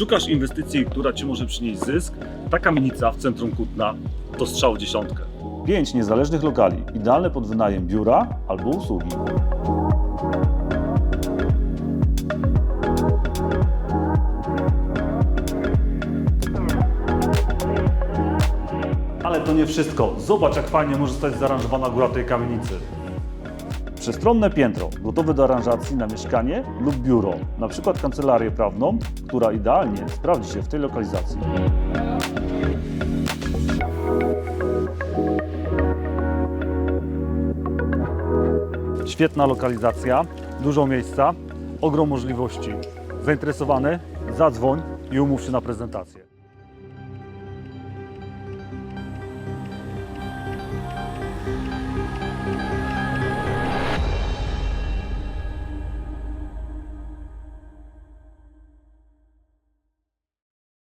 Szukasz inwestycji, która Ci może przynieść zysk? Ta kamienica w centrum Kutna to strzał dziesiątkę. Pięć niezależnych lokali, idealne pod wynajem biura albo usługi. Ale to nie wszystko. Zobacz, jak fajnie może zostać zaaranżowana góra tej kamienicy. Przestronne piętro, gotowe do aranżacji na mieszkanie lub biuro, na przykład kancelarię prawną, która idealnie sprawdzi się w tej lokalizacji. Świetna lokalizacja, dużo miejsca, ogrom możliwości. Zainteresowany? Zadzwoń i umów się na prezentację.